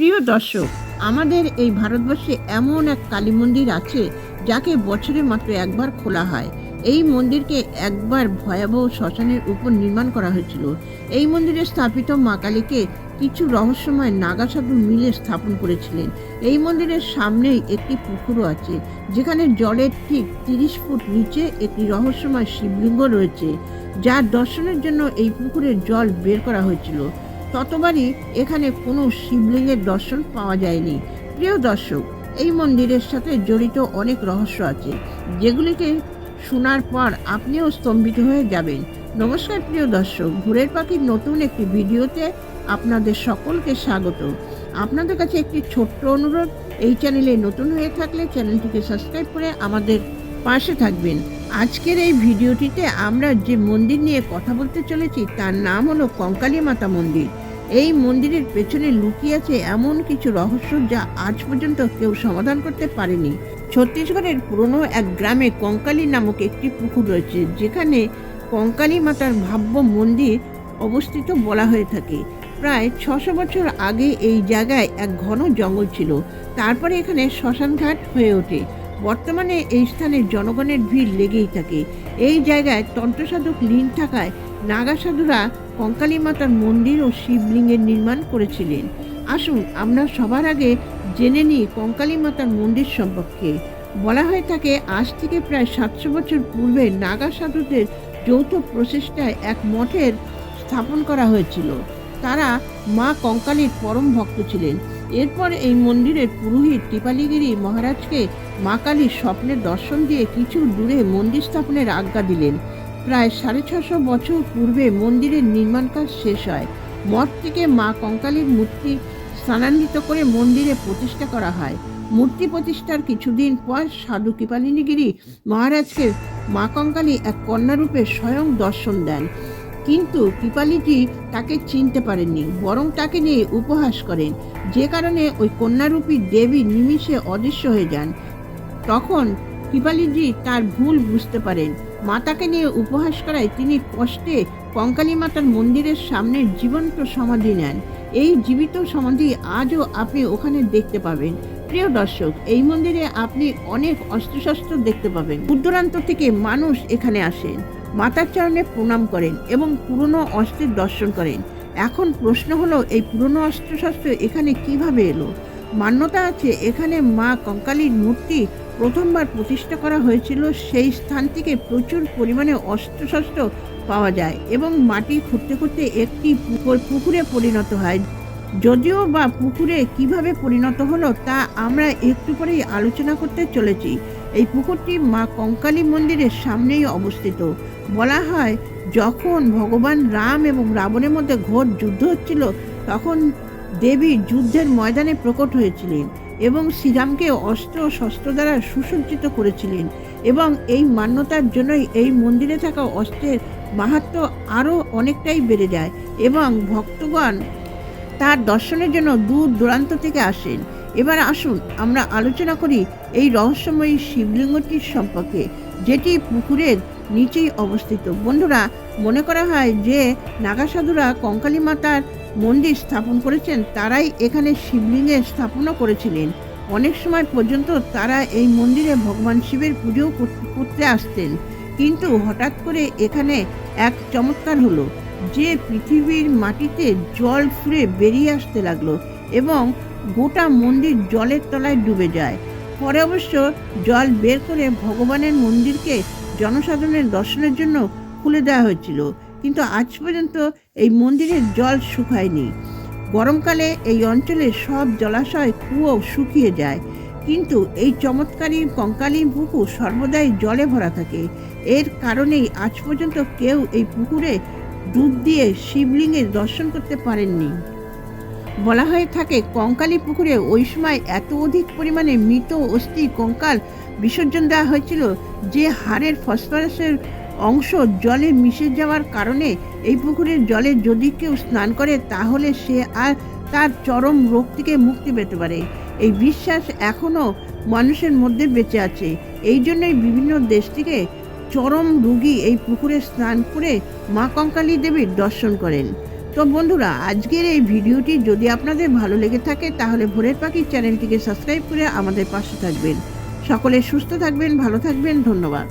প্রিয় দর্শক, আমাদের এই ভারতবর্ষে এমন এক কালী মন্দির আছে যাকে বছরে মাত্র একবার খোলা হয়। এই মন্দিরকে একবার ভয়াবহ শ্মশানের উপর নির্মাণ করা হয়েছিল। এই মন্দিরে স্থাপিত মা কালীকে কিছু রহস্যময় নাগা সাধু মিলে স্থাপন করেছিলেন। এই মন্দিরের সামনেই একটি পুকুরও আছে, যেখানে জলের ঠিক তিরিশ ফুট নিচে একটি রহস্যময় শিবলিঙ্গ রয়েছে যার দর্শনের জন্য এই পুকুরের জল বের করা হয়েছিল। ততবারই এখানে কোনো শিবলিঙ্গের দর্শন পাওয়া যায়নি। প্রিয় দর্শক, এই মন্দিরের সাথে জড়িত অনেক রহস্য আছে, যেগুলিকে শোনার পর আপনিও স্তম্ভিত হয়ে যাবেন। নমস্কার প্রিয় দর্শক, ভোরের পাখির নতুন একটি ভিডিওতে আপনাদের সকলকে স্বাগত। আপনাদের কাছে একটি ছোট্ট অনুরোধ, এই চ্যানেলে নতুন হয়ে থাকলে চ্যানেলটিকে সাবস্ক্রাইব করে আমাদের পাশে থাকবেন। আজকের এই ভিডিওটিতে আমরা যে মন্দির নিয়ে কথা বলতে চলেছি, তার নাম হলো কঙ্কালী মাতা মন্দির। এই মন্দিরের পেছনে লুকিয়ে আছে এমন কিছু রহস্য যা আজ পর্যন্ত কেউ সমাধান করতে পারেনি। ছত্তিশগড়ের পুরনো এক গ্রামে কঙ্কালী নামক একটি পুকুর রয়েছে, যেখানে কঙ্কালী মাতার ভাব্য মন্দির অবস্থিত বলা হয়ে থাকে। প্রায় ছশো বছর আগে এই জায়গায় এক ঘন জঙ্গল ছিল। তারপরে এখানে শ্মশানঘাট হয়ে ওঠে। বর্তমানে এই স্থানে জনগণের ভিড় লেগেই থাকে। এই জায়গায় তন্ত্রসাধক লীন থাকায় নাগা সাধুরা কঙ্কালী মাতার মন্দির ও শিবলিঙ্গের নির্মাণ করেছিলেন। আসুন, আমরা সবার আগে জেনে নিই কঙ্কালী মাতার মন্দির সম্পর্কে। বলা হয়ে থাকে, আজ থেকে প্রায় সাতশো বছর পূর্বে নাগা সাধুদের যৌথ প্রচেষ্টায় এক মঠের স্থাপন করা হয়েছিল। তারা মা কঙ্কালীর পরম ভক্ত ছিলেন। এরপর এই মন্দিরের পুরোহিত টিপালিগিরি মহারাজকে মা কালীর স্বপ্নের দর্শন দিয়ে কিছু দূরে মন্দির স্থাপনের আজ্ঞা দিলেন। প্রায় সাড়ে ছশো বছর পূর্বে মন্দিরের নির্মাণ কাজ শেষ হয়। মঠ থেকে মা কঙ্কালীর মূর্তি স্থানান্তরিত করে মন্দিরে প্রতিষ্ঠা করা হয়। মূর্তি প্রতিষ্ঠার কিছুদিন পর সাধু কৃপালিনীগিরি মহারাজকে মা কঙ্কালী এক কন্যারূপে স্বয়ং দর্শন দেন। কিন্তু কৃপালিজি তাকে চিনতে পারেননি, বরং তাকে নিয়ে উপহাস করেন। যে কারণে ওই কন্যারূপী দেবী নিমিষে অদৃশ্য হয়ে যান। তখন কৃপালিজি তার ভুল বুঝতে পারেন। মাতাকে নিয়ে উপহাস করায় তিনি কষ্টে কঙ্কালী মাতার মন্দিরের সামনে জীবন্ত সমাধি নেন। এই জীবিত সমাধি আজও আপনি ওখানে দেখতে পাবেন। প্রিয় দর্শক, এই মন্দিরে আপনি অনেক অস্ত্রশস্ত্র দেখতে পাবেন। দূরান্ত থেকে মানুষ এখানে আসেন। মাতার চরণে প্রণাম করেন এবং পুরনো অস্ত্রের দর্শন করেন। এখন প্রশ্ন হলো, এই পুরনো অস্ত্রশস্ত্র এখানে কীভাবে এলো? মান্যতা আছে, এখানে মা কঙ্কালীর মূর্তি প্রথমবার প্রতিষ্ঠা করা হয়েছিল, সেই স্থান থেকে প্রচুর পরিমাণে অস্ত্রশস্ত্র পাওয়া যায় এবং মাটি খুঁড়তে খুঁড়তে একটি পুকুর- পুকুরে পরিণত হয়। যদিও বা পুকুরে কীভাবে পরিণত হলো তা আমরা একটু পরেই আলোচনা করতে চলেছি। এই পুকুরটি মা কঙ্কালী মন্দিরের সামনেই অবস্থিত। বলা হয়, যখন ভগবান রাম এবং রাবণের মধ্যে ঘোর যুদ্ধ হচ্ছিল, তখন দেবী যুদ্ধের ময়দানে প্রকট হয়েছিলেন এবং শ্রীরামকে অস্ত্র শস্ত্র দ্বারা সুসজ্জিত করেছিলেন এবং এই মান্যতার জন্যই এই মন্দিরে থাকা অস্ত্রের মাহাত্ম আরও অনেকটাই বেড়ে যায় এবং ভক্তগণ তার দর্শনের জন্য দূর দূরান্ত থেকে আসেন। এবার আসুন, আমরা আলোচনা করি এই রহস্যময়ী শিবলিঙ্গটির সম্পর্কে, যেটি পুকুরের নিচেই অবস্থিত। বন্ধুরা, মনে করা হয় যে নাগাসাধুরা কঙ্কালী মাতার মন্দির স্থাপন করেছেন, তারাই এখানে শিবলিঙ্গের স্থাপনা করেছিলেন। অনেক সময় পর্যন্ত তারা এই মন্দিরে ভগবান শিবের পুজোও করতে আসতেন। কিন্তু হঠাৎ করে এখানে এক চমৎকার হলো, যে পৃথিবীর মাটিতে জল ফুরে বেরিয়ে আসতে লাগল। এবং গোটা মন্দির জলের তলায় ডুবে যায়। পরে অবশ্য জল বের করে ভগবানের মন্দিরকে জনসাধারণের দর্শনের জন্য খুলে দেওয়া হয়েছিল। কিন্তু আজ পর্যন্ত এই মন্দিরের জল শুকায়নি। গরমকালে এই অঞ্চলের সব জলাশয় কুয়ো শুকিয়ে যায়। কিন্তু এই চমৎকারী কঙ্কালী পুকুর সর্বদাই জলে ভরা থাকে। এর কারণেই আজ পর্যন্ত কেউ এই পুকুরে ডুব দিয়ে শিবলিঙ্গের দর্শন করতে পারেননি। বলা হয়ে থাকে, কঙ্কালী পুকুরে ওই সময় এত অধিক পরিমাণে মৃত অস্থি কঙ্কাল বিসর্জন দেওয়া হয়েছিল যে হাড়ের ফসফরাসের অংশ জলে মিশে যাওয়ার কারণে এই পুকুরের জলে যদি কেউ স্নান করে তাহলে সে আর তার চরম রোগ থেকে মুক্তি পেতে পারে। এই বিশ্বাস এখনও মানুষের মধ্যে বেঁচে আছে। এই জন্যই বিভিন্ন দেশ থেকে চরম রুগী এই পুকুরে স্নান করে মা কঙ্কালী দেবীর দর্শন করেন। তো বন্ধুরা, আজকের এই ভিডিওটি যদি আপনাদের ভালো লেগে থাকে, তাহলে ভোরের পাখির চ্যানেলটিকে সাবস্ক্রাইব করে আমাদের পাশে থাকবেন। সকলে সুস্থ থাকবেন, ভালো থাকবেন, ধন্যবাদ।